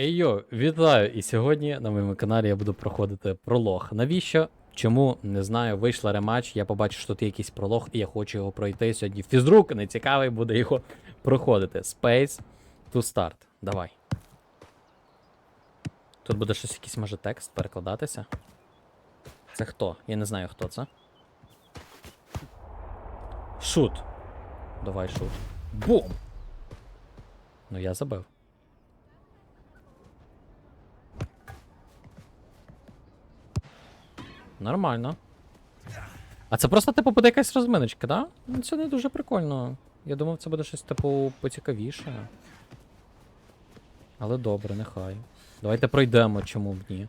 Ей йо, вітаю! І сьогодні на моєму каналі я буду проходити пролог. Навіщо? Чому? Не знаю. Вийшла рематч, я побачив, що тут якийсь пролог, і я хочу його пройти. Сьогодні фізрук не цікавий буде його проходити. Space to start. Давай. Тут буде щось якийсь може текст перекладатися. Це хто? Я не знаю, хто це. Шут. Давай шут. Бум! Ну я забив. Нормально. А це просто, типу, буде якась розминочка, да? Ну, Це не дуже прикольно. Я думав, це буде щось, типу, поцікавіше. Але добре, нехай. Давайте пройдемо, чому б ні.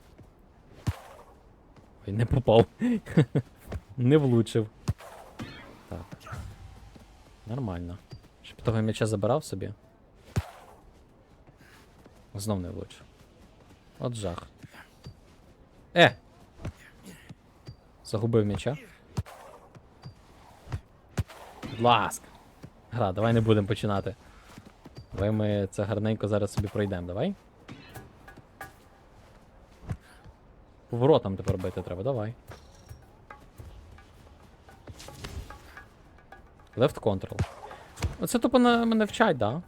Ой, не попав. не влучив. Так. Нормально. Щоб того м'яча забирав собі. Знов не влучив. От жах. Е! Загубив м'яча. Будь ласка. Гра, давай не будемо починати. Давай ми це гарненько зараз собі пройдемо, давай. Поворотом тепер бити треба, давай. Left control. Оце тупо на мене вчать, да?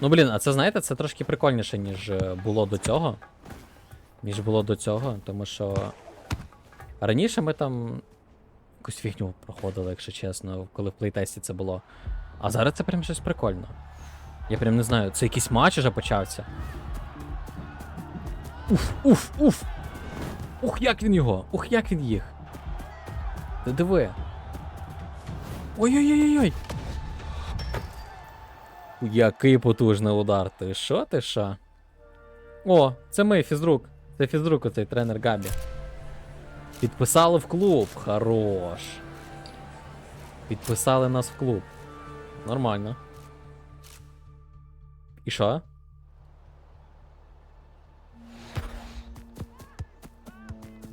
Ну блін, а це знаєте, це трошки прикольніше, ніж е, було до цього. Ніж було до цього, тому що. Раніше ми там якусь фігню проходили, якщо чесно, коли в плейтесті це було. А зараз це прям щось прикольно. Я прям не знаю, це якийсь матч уже почався. Уф, уф, уф! Ух, як він його! Ух, як він їх! Ти диви. Ой-ой-ой-ой! Який потужний удар. Ти що, ти що? О, це ми, фізрук. Це фізрук, оцей тренер Габі. Підписали в клуб. Хорош. Підписали нас в клуб. Нормально. І що?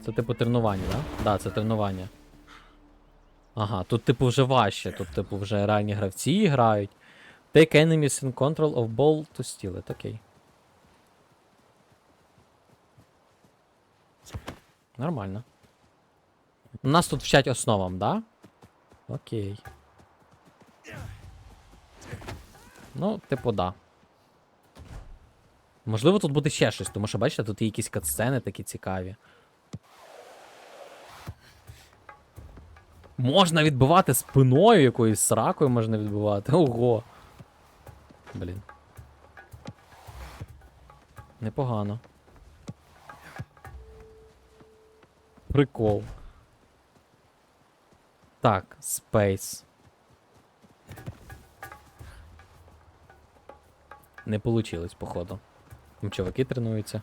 Це типу тренування, да? Да, це тренування. Ага, тут типу вже важче, тут типу вже реальні гравці грають. Take enemies in control of ball to steal it, окей. Нормально. Нас тут вчать основам, да? Окей. Ну, типу, да. Можливо, тут буде ще щось, тому що, бачите, тут є якісь катсцени такі цікаві. Можна відбивати спиною якоюсь сракою можна відбивати. Ого. Блін. Непогано. Прикол. Так, Space. Не получилось, походу. Там чуваки тренуються.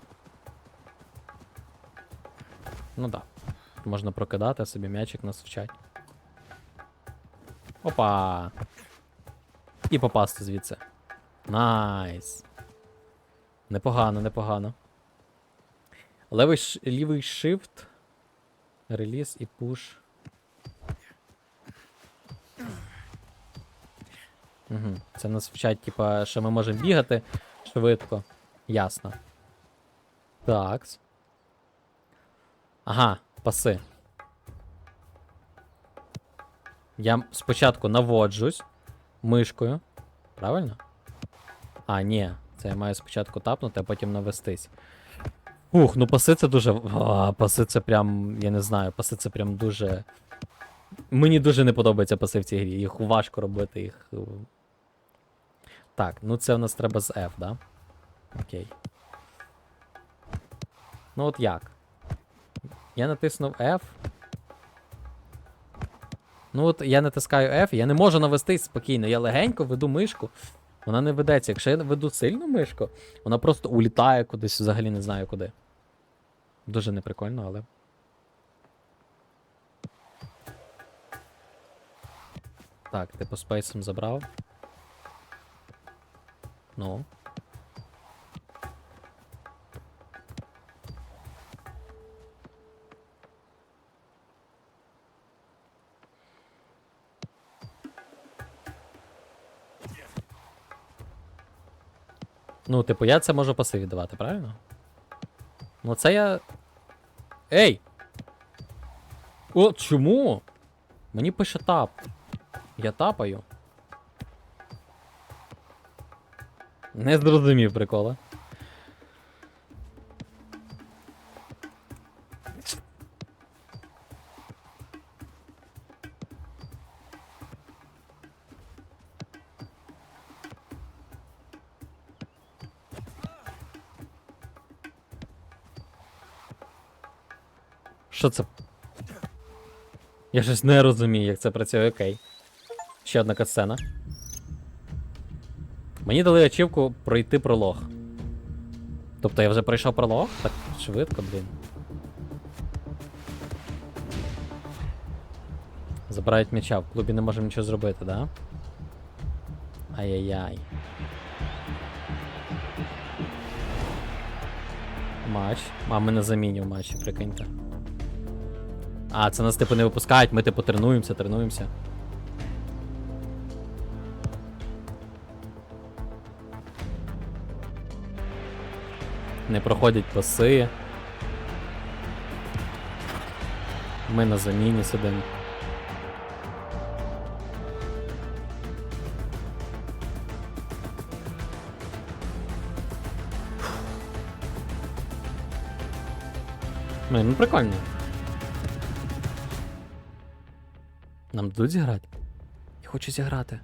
Ну да. Можна прокидати собі м'ячик нас вчать. Опа! І попасти звідси. Найс. Непогано, непогано. Левий, лівий shift. Реліз і пуш. Угу. Це нас вчать, типа, що ми можемо бігати швидко. Ясно. Такс. Ага, паси. Я спочатку наводжусь мишкою. Правильно? А, ні. Це я маю спочатку тапнути, а потім навестись. Ух, ну паси це дуже. А, паси це прям. Я не знаю, паси це прям дуже. Мені дуже не подобається паси в цій грі. Їх важко робити, їх. е. Так, ну це в нас треба з F, да? Окей. Ну от як? Я натиснув F. Ну от я натискаю F, я не можу навестись спокійно. Я легенько веду мишку. Вона не ведеться. Якщо я веду сильну мишку, вона просто улітає кудись, взагалі не знаю куди. Дуже неприкольно, але. Так, ти по спейсам забрав. Ну. Ну, типу, я це можу пасиві давати, правильно? Ну це я. Ей! О, чому? Мені пише тап. Я тапаю. Не зрозумів прикола. Що це? Я щось не розумію, як це працює, окей. Ще одна катсцена. Мені дали ачівку пройти пролог. Тобто я вже пройшов пролог? Так швидко, блін. Забирають м'яча, в клубі не можемо нічого зробити, да? Ай-яй-яй. Матч. А, ми на заміні в матчі, прикиньте. А, це нас типу не випускають, ми типу тренуємося, тренуємося. Не проходять паси. Ми на заміні сидимо. Ну прикольно. Нам дадуть зіграти? Я хочу зіграти.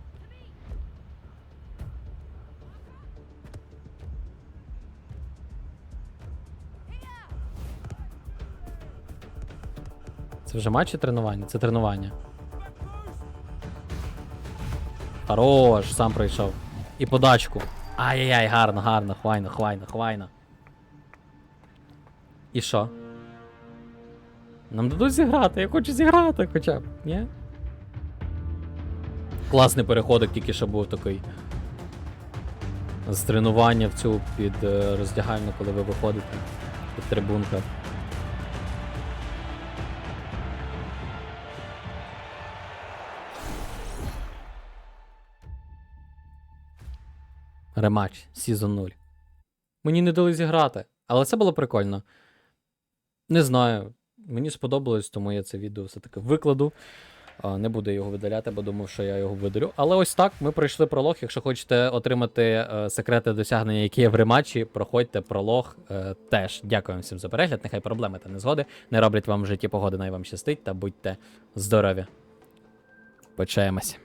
Це вже матч чи тренування? Це тренування. Хорош, сам пройшов. І подачку. Ай-яй-яй, гарно, гарно, хвайно, хвайно, хвайно. І що? Нам дадуть зіграти, я хочу зіграти хоча б, ні? Класний переходик тільки що був такий. З тренування в цю під е, роздягальну, коли ви виходите під трибунка. Рематч, Season 0. Мені не дали зіграти, але це було прикольно. Не знаю. Мені сподобалось, тому я це відео все-таки викладу. Не буду його видаляти, бо думав, що я його видалю. Але ось так, ми пройшли пролог. Якщо хочете отримати е, секрети досягнення, які є в рематчі, проходьте пролог е, теж. Дякую всім за перегляд. Нехай проблеми та незгоди не роблять вам в житті погоди, най вам щастить та будьте здорові. Почаємось.